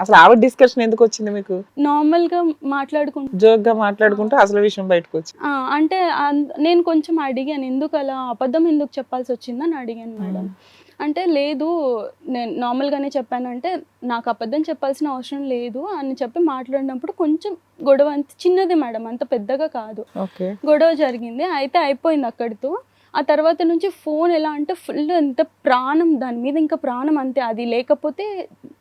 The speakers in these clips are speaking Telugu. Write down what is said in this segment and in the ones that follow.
అసలు ఆవిడ డిస్కషన్ ఎందుకు వచ్చింది మీకు? నార్మల్గా మాట్లాడుకుంటూ జోక్గా మాట్లాడుకుంటూ అసలు విషయం బయటకు వచ్చింది ఆ, అంటే నేను కొంచెం అడిగాను ఎందుకు అలా అబద్ధం ఎందుకు చెప్పాల్సి వచ్చిందని అడిగాను మేడం. అంటే లేదు నేను నార్మల్గానే చెప్పానంటే నాకు అబద్ధం చెప్పాల్సిన అవసరం లేదు అని చెప్పి మాట్లాడినప్పుడు కొంచెం గొడవ అంత చిన్నది మేడం అంత పెద్దగా కాదు. ఓకే. గొడవ జరిగింది అయితే అయిపోయింది అక్కడితో. ఆ తర్వాత నుంచి ఫోన్ ఎలా అంటే ఫుల్ ఎంత ప్రాణం దాని మీద ఇంకా ప్రాణం అంతే. అది లేకపోతే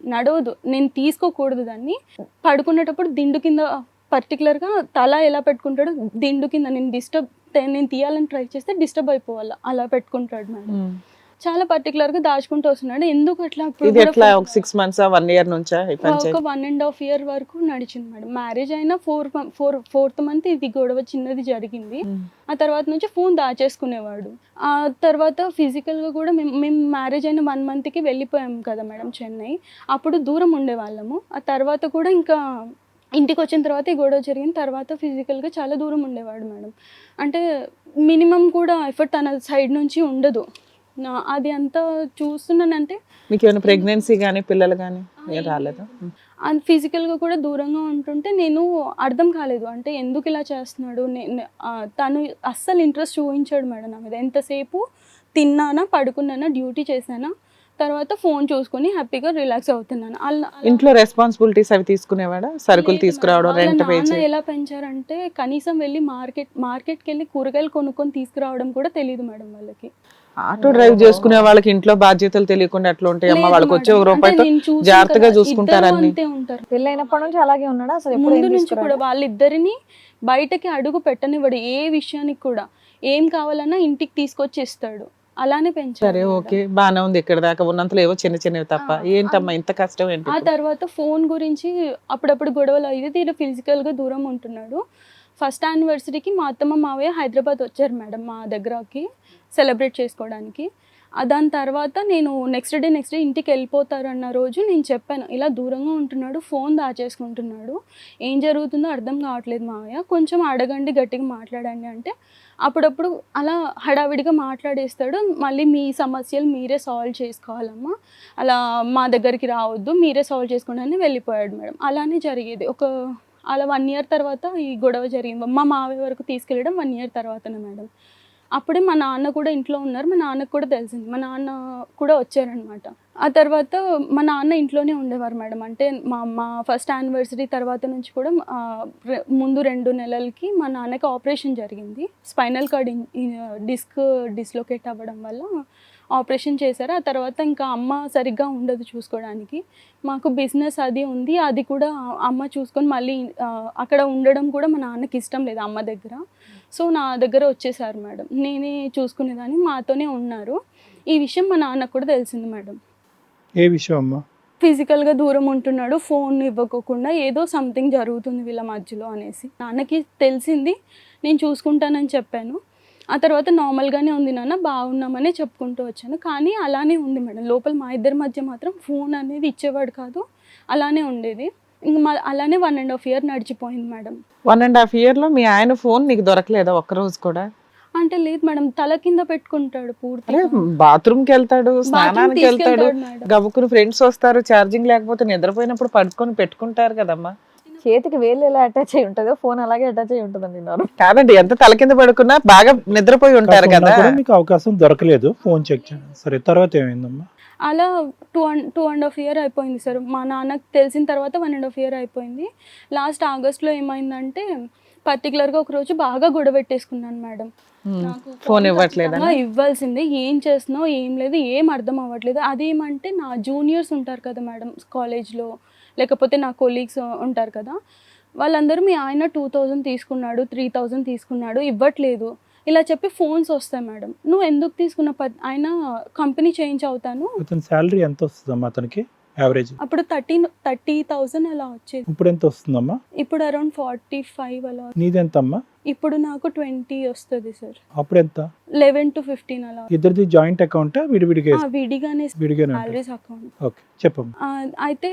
నడవదు. నేను తీసుకోకూడదు దాన్ని. పడుకునేటప్పుడు దిండు కింద పర్టికులర్గా తల ఎలా పెట్టుకుంటాడో దిండు కింద. నేను డిస్టర్బ్ నేను తీయాలని ట్రై చేస్తే డిస్టర్బ్ అయిపోవాలి. అలా పెట్టుకుంటాడు మేడం. చాలా పర్టికులర్గా దాచుకుంటూ వస్తున్నాడు. ఎందుకు అట్లా? ఇది ఎట్లా? ఒక సిక్స్ మంత్స్ వన్ ఇయర్ నుంచా ఒక వన్ అండ్ హాఫ్ ఇయర్ వరకు నడిచింది మేడం. మ్యారేజ్ అయినా ఫోర్ ఫోర్ ఫోర్త్ మంత్ ఇది గొడవ చిన్నది జరిగింది. ఉమ్. ఆ తర్వాత నుంచి ఫోన్ దాచేసుకునేవాడు. ఆ తర్వాత ఫిజికల్గా కూడా మేము మేము మ్యారేజ్ అయిన వన్ మంత్కి వెళ్ళిపోయాం కదా మేడం చెన్నై. అప్పుడు దూరం ఉండేవాళ్ళము. ఆ తర్వాత కూడా ఇంకా ఇంటికి వచ్చిన తర్వాత ఈ గొడవ జరిగిన తర్వాత ఫిజికల్గా చాలా దూరం ఉండేవాడు మేడం. అంటే మినిమం కూడా ఎఫర్ట్ తన సైడ్ నుంచి ఉండదు. అది అంతా చూస్తున్నానంటే మీకు ఏమైనా ప్రెగ్నెన్సీ కానీ పిల్లలు కానీ ఏం రాలేదా? అండ్ ఫిజికల్గా కూడా దూరంగా ఉంటుంటే నేను అర్థం కాలేదు. అంటే ఎందుకు ఇలా చేస్తున్నాడు? నేను తను అస్సలు ఇంట్రెస్ట్ చూపించాడు మేడం నా మీద. ఎంతసేపు తిన్నానా పడుకున్నానా డ్యూటీ చేశానా తర్వాత ఫోన్ చూసుకొని హ్యాపీగా రిలాక్స్ అవుతున్నాను. అలా ఇంట్లో రెస్పాన్సిబిలిటీస్ అవి తీసుకునేవాడా? సరుకులు తీసుకురావడం రెంట్ నాన్న ఎలా పెంచారంటే కనీసం వెళ్ళి మార్కెట్ మార్కెట్కి వెళ్ళి కూరగాయలు కొనుక్కొని తీసుకురావడం కూడా తెలియదు మేడం వాళ్ళకి. ఆటో డ్రైవ్ చేసుకునే వాళ్ళకి ఇంట్లో బాధ్యతలు తెలియకుండా ఎట్లా ఉంటాయి? అమ్మ వాళ్ళకి వచ్చే ఒక రూపాయితో జాగ్రత్తగా కదా, చూసుకుంటారు ఇద్దరూ అన్ని? అంతే ఉంటారు. పెళ్ళైనప్పటి నుంచి అలాగే ఉన్నాడా? అసలు ముందు నుంచి? కూడా వాళ్ళిద్దరిని బయటకి అడుగు పెట్టనివ్వడు ఏ విషయానికి కూడా. ఏం కావాలన్నా ఇంటికి తీసుకొచ్చి ఇస్తాడు అలానే పెంచారు సరే. ఓకే. బానే ఉంది ఇక్కడ దాకా. ఉన్నంతలో ఏవో చిన్న చిన్నవి తప్ప. ఏంటమ్మా ఇంత కష్టం ఏంటి ఆ? తర్వాత ఫోన్ గురించి అప్పుడప్పుడు గొడవలు అయితే physical గా దూరం ఉంటున్నాడు. ఫస్ట్ యానివర్సరీకి మా అత్తమ్మ మావయ్య హైదరాబాద్ వచ్చారు మేడం మా దగ్గరకి సెలబ్రేట్ చేసుకోవడానికి. దాని తర్వాత నేను నెక్స్ట్ డే నెక్స్ట్ డే ఇంటికి వెళ్ళిపోతారన్న రోజు నేను చెప్పాను ఇలా దూరంగా ఉంటున్నాడు ఫోన్ దాచేసుకుంటున్నాడు. ఏం జరుగుతుందో అర్థం కావట్లేదు మావయ్య. కొంచెం అడగండి గట్టిగా మాట్లాడండి అంటే అప్పుడప్పుడు అలా హడావిడిగా మాట్లాడేస్తాడు. మళ్ళీ మీ సమస్యలు మీరే సాల్వ్ చేసుకోవాలమ్మా. అలా మా దగ్గరికి రావద్దు మీరే సాల్వ్ చేసుకోండి అని వెళ్ళిపోయాడు మేడం. అలానే జరిగేది. ఒక అలా వన్ ఇయర్ తర్వాత ఈ గొడవ జరిగింది. మా మావయ్య వరకు తీసుకెళ్ళడం వన్ ఇయర్ తర్వాతనే మేడం. అప్పుడే మా నాన్న కూడా ఇంట్లో ఉన్నారు. మా నాన్నకు కూడా తెలిసింది. మా నాన్న కూడా వచ్చారనమాట. ఆ తర్వాత మా నాన్న ఇంట్లోనే ఉండేవారు మేడం. అంటే మా మా ఫస్ట్ యానివర్సరీ తర్వాత నుంచి కూడా ముందు రెండు నెలలకి మా నాన్నకి ఆపరేషన్ జరిగింది. స్పైనల్ కార్డ్ డిస్క్ డిస్లొకేట్ అవ్వడం వల్ల ఆపరేషన్ చేశారు. ఆ తర్వాత ఇంకా అమ్మ సరిగ్గా ఉండదు చూసుకోవడానికి. మాకు బిజినెస్ అది ఉంది. అది కూడా అమ్మ చూసుకొని మళ్ళీ అక్కడ ఉండడం కూడా మా నాన్నకి ఇష్టం లేదు అమ్మ దగ్గర. సో నా దగ్గర వచ్చేసారు మేడం. నేనే చూసుకునేదాన్ని మాతోనే ఉన్నారు. ఈ విషయం మా నాన్నకు కూడా తెలిసింది మేడం. ఏ విషయం అమ్మా? ఫిజికల్గా దూరం ఉంటున్నాడు ఫోన్ ఇవ్వకోకుండా ఏదో సంథింగ్ జరుగుతుంది వీళ్ళ మధ్యలో అనేసి. నాన్నకి తెలిసింది నేను చూసుకుంటానని చెప్పాను. ఆ తర్వాత నార్మల్గానే ఉంది నాన్న బాగున్నామనే చెప్పుకుంటూ వచ్చాను. కానీ అలానే ఉంది మేడం. లోపల మా ఇద్దరి మధ్య మాత్రం ఫోన్ అనేది ఇచ్చేవాడు కాదు అలానే ఉండేది. ఇంక అలానే వన్ అండ్ హాఫ్ ఇయర్ నడిచిపోయింది మేడం. వన్ అండ్ హాఫ్ ఇయర్లో మీ ఆయన ఫోన్ నీకు దొరకలేదా ఒక్క రోజు కూడా? అంటే లేదు మేడం తల కింద పెట్టుకుంటాడు అరే పూర్తిగా బాత్రూమ్కి వెళ్తాడు స్నానానికి వెళ్తాడు. గబుక్కుని ఫ్రెండ్స్ వస్తారు ఛార్జింగ్ లేకపోతే నిద్రపోయినప్పుడు పడుకొని పెట్టుకుంటారు కదమ్మా. చేతికి వేలు ఎలా అటాచ్ అయి ఉంటుందో ఫోన్ అలాగే అటాచ్ అయి ఉంటుందండి కాదండి ఎంత తల కింద పడుకున్నా బాగా నిద్రపోయి ఉంటారు కదా. మీకు అవకాశం దొరకలేదు ఫోన్ చెక్ చేయండి. సరే తర్వాత ఏమైందమ్మా? అలా two and two and half year అయిపోయింది సార్. మా నాన్నకు తెలిసిన తర్వాత వన్ అండ్ హాఫ్ ఇయర్ అయిపోయింది. లాస్ట్ ఆగస్ట్లో ఏమైందంటే పర్టికులర్గా ఒక రోజు బాగా గొడవ పెట్టేసుకున్నాను మేడం. నాకు ఫోన్ ఇవ్వట్లేదా? ఇవ్వాల్సిందే. ఏం చేస్తున్నావు? ఏం లేదు ఏం అర్థం అవ్వట్లేదు. అదేమంటే నా జూనియర్స్ ఉంటారు కదా మేడం కాలేజ్లో లేకపోతే నా కొలీగ్స్ ఉంటారు కదా వాళ్ళందరూ మీ ఆయన టూ థౌజండ్ తీసుకున్నాడు త్రీ థౌజండ్ తీసుకున్నాడు ఇవ్వట్లేదు. ఇలా చెప్పి ఫోన్స్ వస్తాయి మేడం. నువ్వు ఎందుకు తీసుకున్న ప- ఆయన కంపెనీ చేంజ్ అవుతాను? అతని శాలరీ ఎంత వస్తుందమ్మా అతనికి? యావరేజ్ అప్పుడు థర్టీ థర్టీ థౌజండ్ అలా వచ్చేది. ఇప్పుడు ఎంత వస్తుందమ్మా ఇప్పుడు అరౌండ్ ఫార్టీ ఫైవ్ అలా నీదెంతమ్మా? ఇప్పుడు నాకు ట్వంటీ వస్తుంది సార్. అప్పుడు ఎంత లెవెన్ టు ఫిఫ్టీన్ అలా ఇద్దరిది జాయింట్ అకౌంటా? విడివిడిగా విడిగానే విడిగానే సాలరీస్ అకౌంట్. ఓకే చెప్పమ్మా. అయితే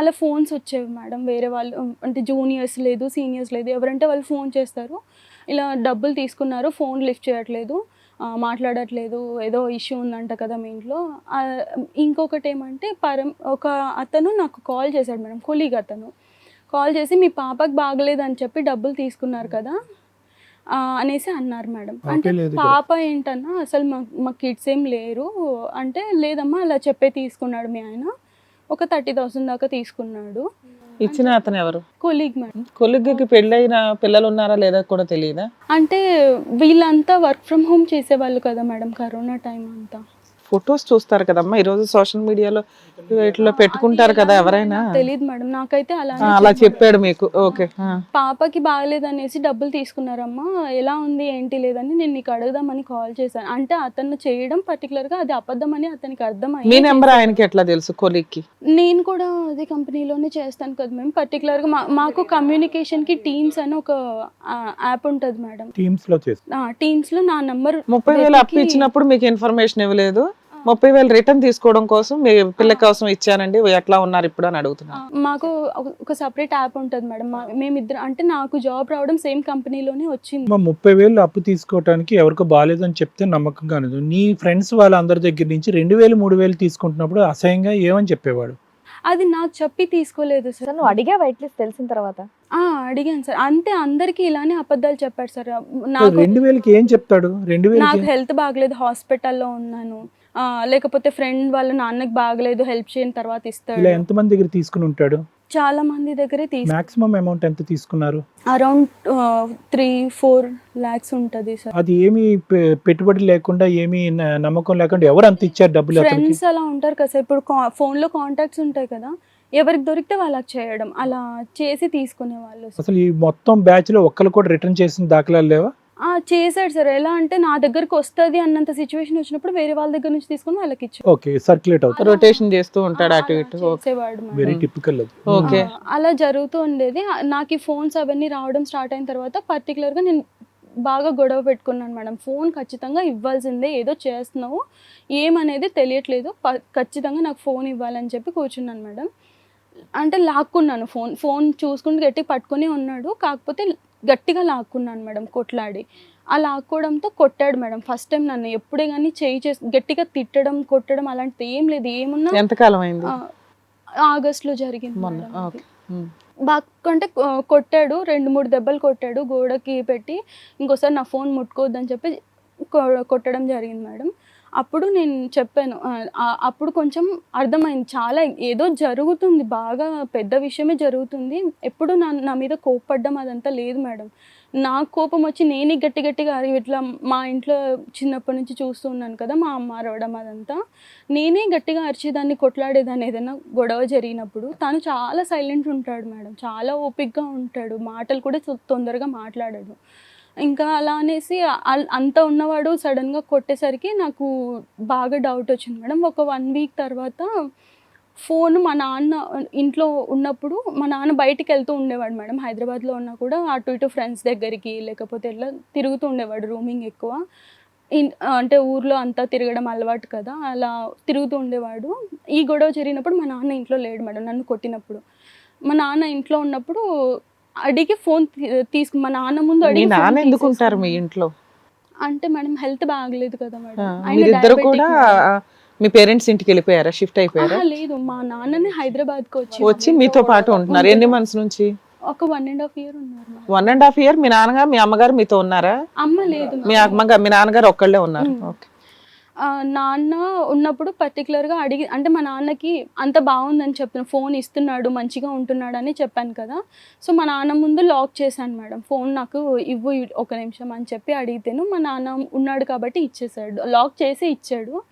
అలా ఫోన్స్ వచ్చేవి మేడం. వేరే వాళ్ళు అంటే జూనియర్స్ లేదు సీనియర్స్ లేదు. ఎవరంటే వాళ్ళు ఫోన్ చేస్తారు. ఇలా డబ్బులు తీసుకున్నారు ఫోన్ లిఫ్ట్ చేయట్లేదు. మాట్లాడట్లేదు ఏదో ఇష్యూ ఉందంట కదా మీ ఇంట్లో. ఇంకొకటి ఏమంటే పరం ఒక అతను నాకు కాల్ చేశాడు మేడం కొలీగ్ అతను. కాల్ చేసి మీ పాపకి బాగలేదు అని చెప్పి డబ్బులు తీసుకున్నారు కదా అనేసి అన్నారు మేడం. అంటే. పాప ఏంటన్నా అసలు మా మా కిడ్స్ ఏం లేరు. అంటే లేదమ్మా అలా చెప్పే తీసుకున్నాడు మీ ఆయన. ఒక థర్టీ థౌసండ్ దాకా తీసుకున్నాడు. ఇచ్చిన అతను ఎవరు కొలీగ్ మేడం. కొలుగ్గికి పెళ్ళైన పిల్లలు ఉన్నారా లేదా కూడా తెలియదా అంటే వీళ్ళంతా వర్క్ ఫ్రమ్ హోమ్ చేసేవాళ్ళు కదా మేడం కరోనా టైం అంతా. ఫొటోస్ చూస్తారు కదమ్మా. ఈ రోజు సోషల్ మీడియాలో వీటిలో పెట్టుకుంటారు కదా ఎవరైనా. తెలియదు మేడం. నాకైతే అలా అలా చెప్పాడు మీకు. ఓకే. ఆ. పాపకి బాగలేదనేసి డబ్బులు తీసుకున్నారమ్మా. ఎలా ఉంది ఏంటి లేదని నేను నీకు అడుగుదామని కాల్ చేశాను. అంటే అతను చేయడం పర్టికులర్గా అది అబద్ధం అని అతనికి అర్థమైంది మీ నెంబర్ ఆయనకి ఎట్లా తెలుసు కొలిక్కి నేను కూడా అదే కంపెనీలోనే చేస్తాను కదా మేము పర్టికులర్గా మా మాకు కమ్యూనికేషన్కి టీమ్స్ అని ఒక యాప్ ఉంటుంది మేడం. టీమ్స్లో చేసి టీమ్స్లో నా నంబర్ ముప్పై వేలు అప్పు ఇచ్చినప్పుడు మీకు ఇన్ఫర్మేషన్ ఇవ్వలేదు? ముప్పై వేలు రిటర్న్ తీసుకోవడం కోసం మీ పిల్ల కోసం ఇచ్చానండి. ఎట్లా ఉన్నారు ఇప్పుడు అని అడుగుతున్నాను మాకు ఒక- సపరేట్ యాప్ ఉంటుంది మేడం. మేమిద్దరం అంటే నాకు జాబ్ రావడం సేమ్ కంపెనీలోనే వచ్చింది. మా ముప్పై వేలు అప్పు తీసుకోవడానికి ఎవరికో బాగాలేదని చెప్తే నమ్మకంగా అనదు. నీ ఫ్రెండ్స్ వాళ్ళందరి దగ్గర నుంచి రెండు వేలు మూడు వేలు తీసుకుంటున్నప్పుడు అసహ్యంగా ఏమని చెప్పేవాడు? అది నాకు చెప్పి తీసుకోలేదు సార్. నువ్వు అడిగా వైట్ లిస్ట్ తెలిసిన తర్వాత? ఆ, అడిగాను సార్. అంతే అందరికీ ఇలానే అబద్ధాలు చెప్పారు సార్. నాకు రెండు వేలకి ఏం చెప్తాడు? రెండు నాకు వేలకి హెల్త్ బాగలేదు హాస్పిటల్లో ఉన్నాను. లేకపోతే ఫ్రెండ్ వాళ్ళ నాన్నకి బాగలేదు హెల్ప్ చేయని తర్వాత ఇలా ఇస్తాడు ఎంతమంది దగ్గర తీసుకుని ఉంటాడు? చాలా మంది దగ్గరే తీసుకు మాక్సిమం అమౌంట్ ఎంత తీసుకున్నారు? అరౌండ్ త్రీ ఫోర్ ల్యాక్స్ ఉంటుంది సార్ అది ఏమి పె- పెట్టుబడి లేకుండా ఏమీ న- నమ్మకం లేకుండా ఎవరు అంత ఇచ్చారు డబ్బులు అతనికి? ఫ్రెండ్స్ అలా ఉంటారు కదా సార్ ఇప్పుడు కా- phone లో కాంటాక్ట్స్ ఉంటాయి కదా ఎవరికి దొరికితే వాళ్ళకి చేయడం. అలా చేసి తీసుకునే వాళ్ళు. అసలు ఈ మొత్తం బ్యాచ్లో ఒక్కరు కూడా రిటర్న్ చేసిన దాఖలాలు లేవా? చేశాడు సార్. ఎలా అంటే నా దగ్గరకు వస్తుంది అన్నంత సిచ్యువేషన్ వచ్చినప్పుడు వేరే వాళ్ళ దగ్గర నుంచి తీసుకొని వాళ్ళకి ఇచ్చాడు. ఓకే సర్క్యులేట్ అవుతుంది. రొటేషన్ చేస్తూ ఉంటాడు అటు అలా ఇటు చేసేవాడు. వెరీ టిపికల్ అది. ఓకే. అలా జరుగుతూ ఉండేది. నాకు ఈ ఫోన్స్ అవన్నీ రావడం స్టార్ట్ అయిన తర్వాత particular గా నేను బాగా గొడవ పెట్టుకున్నాను మేడం. ఫోన్ ఖచ్చితంగా ఇవ్వాల్సిందే. ఏదో చేస్తున్నావు. ఏమనేది తెలియట్లేదు. ప- ఖచ్చితంగా నాకు ఫోన్ ఇవ్వాలని చెప్పి కూర్చున్నాను మేడం. అంటే లాక్కున్నాను ఫోన్ ఫోన్ చూసుకుంటూ గట్టి పట్టుకొని ఉన్నాడు. కాకపోతే గట్టిగా లాక్కున్నాను మేడం కొట్లాడి. ఆ లాక్కోవడంతో కొట్టాడు మేడం. ఫస్ట్ టైం నన్ను ఎప్పుడే కానీ చేయి చేసి గట్టిగా తిట్టడం కొట్టడం అలాంటిది ఏం లేదు. ఏమున్నా ఎంతకాలం అయింది ఆ, ఆగస్ట్లో జరిగింది. బాగా అంటే కొట్టాడు రెండు మూడు దెబ్బలు కొట్టాడు గోడకి పెట్టి ఇంకోసారి నా ఫోన్ ముట్టుకోవద్దని చెప్పి కొట్టడం జరిగింది మేడం. అప్పుడు నేను చెప్పాను అప్పుడు కొంచెం అర్థమైంది. చాలా ఏదో జరుగుతుంది బాగా పెద్ద విషయమే జరుగుతుంది. ఎప్పుడు నా నా మీద కోప్పడ్డం అదంతా లేదు మేడం. నా కోపం వచ్చి నేనే గట్టి గట్టిగా ఇట్లా మా ఇంట్లో చిన్నప్పటి నుంచి చూస్తూ ఉన్నాను కదా మా అమ్మ అరవడం అదంతా. నేనే గట్టిగా అరిచేదాన్ని కొట్లాడేదాన్ని ఏదైనా గొడవ జరిగినప్పుడు తను చాలా సైలెంట్ ఉంటాడు మేడం. చాలా ఓపిక్గా ఉంటాడు. మాటలు కూడా తొందరగా మాట్లాడాడు. ఇంకా అలా అనేసి అల్- అంత ఉన్నవాడు సడన్గా కొట్టేసరికి నాకు బాగా డౌట్ వచ్చింది మేడం. ఒక వన్ వీక్ తర్వాత ఫోన్ మా నాన్న ఇంట్లో ఉన్నప్పుడు మా నాన్న బయటికి వెళ్తూ ఉండేవాడు మేడం. హైదరాబాద్లో ఉన్నా కూడా అటు ఇటు ఫ్రెండ్స్ దగ్గరికి లేకపోతే ఇలా తిరుగుతూ ఉండేవాడు రూమింగ్ ఎక్కువ. ఇన్- అంటే ఊర్లో అంతా తిరగడం అలవాటు కదా అలా తిరుగుతూ ఉండేవాడు. ఈ గొడవ జరిగినప్పుడు మా నాన్న ఇంట్లో లేడు మేడం నన్ను కొట్టినప్పుడు. మా నాన్న ఇంట్లో ఉన్నప్పుడు అడిగి ఫోన్ తీసుకు మా నాన్న ముందు అడిగి నాన్న ఎందుకు ఉంటారు మీ. ఇంట్లో? అంటే మేడం హెల్త్ బాగలేదు కదా మేడం. ఆయన కూడా మీ పేరెంట్స్ ఇంటికి వెళ్ళిపోయారా? షిఫ్ట్ అయిపోయారా? లేదు. మా నాన్ననే హైదరాబాద్కి వచ్చి వచ్చి మీతో పాటు ఉంటున్నారు. ఎన్ని మంత్స్ నుంచి? ఒక వన్ అండ్ హాఫ్ ఇయర్ ఉన్నారు. వన్ అండ్ హాఫ్ ఇయర్ మీ నాన్నగారు మీ అమ్మగారు మీతో ఉన్నారా? అమ్మ లేదు మీ. అమ్మగారు మీ నాన్నగారు ఒక్కళ్ళే ఉన్నారు. ఓకే. నాన్న ఉన్నప్పుడు పర్టికులర్గా అడిగి అంటే మా నాన్నకి అంత బాగుందని చెప్తాను ఫోన్ ఇస్తున్నాడు మంచిగా ఉంటున్నాడు అని చెప్పాను కదా. సో మా నాన్న ముందు లాక్ చేశాను మేడం. ఫోన్ నాకు ఇవ్వు ఇ- ఒక నిమిషం అని చెప్పి అడిగితేను మా నాన్న ఉన్నాడు కాబట్టి ఇచ్చేసాడు లాక్ చేసి ఇచ్చాడు.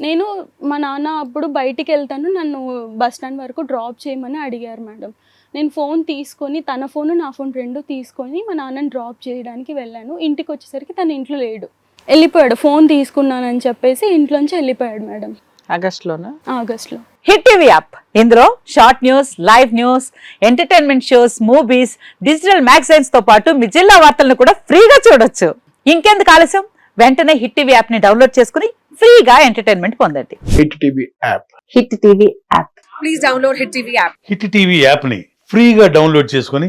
నేను మా నాన్న అప్పుడు బయటికి వెళ్తాను నన్ను బస్ స్టాండ్ వరకు డ్రాప్ చేయమని అడిగారు మేడం. నేను ఫోన్ తీసుకొని తన ఫోన్ నా ఫోన్ రెండు తీసుకొని మా నాన్నని డ్రాప్ చేయడానికి వెళ్ళాను. ఇంటికి వచ్చేసరికి తన ఇంట్లో లేడు. వెళ్ళిపోయాడు ఫోన్ తీసుకున్నానని చెప్పేసి ఇంట్లోంచి వెళ్ళిపోయాడు మేడం. ఆగస్ట్ లోనా ఆగస్ట్లో. Hit TV app. ఇందులో short news live news entertainment shows movies digital మ్యాగజైన్స్తో పాటు మీ జిల్లా వార్తలను కూడా ఫ్రీగా చూడొచ్చు. ఇంకెందుకు ఆలస్యం? వెంటనే హిట్ టీవీ యాప్ని డౌన్లోడ్ చేసుకుని ఫ్రీగా ఎంటర్టైన్మెంట్ పొందండి. Hit TV app. Hit TV app. Hit TV యాప్ని ఫ్రీగా డౌన్లోడ్ చేసుకొని